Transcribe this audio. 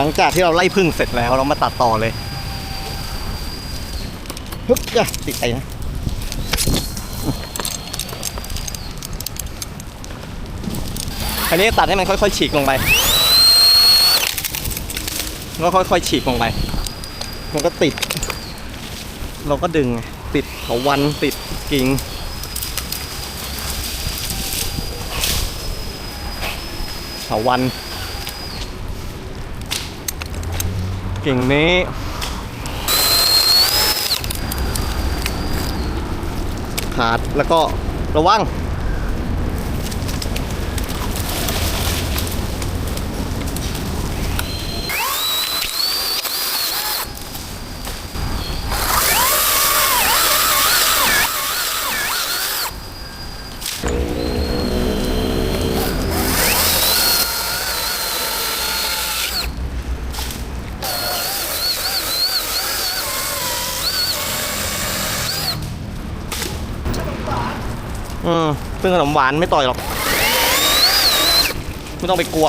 หลังจากที่เราไล่พึ่งเสร็จแล้วเรามาตัดต่อเลยฮึบอะติดไอ้นะอันนี้ตัดให้มันค่อยๆฉีกลงไปแล้วค่อยๆฉีกลงไป มันก็ติด เราก็ดึงไงติดเถาวันติดกิ่งเถาวัน กิ่งนี้ ขาดแล้วก็ระวัง อืมซึ่งขนมหวานไม่ต่อยหรอก ไม่ต้องไปกลัว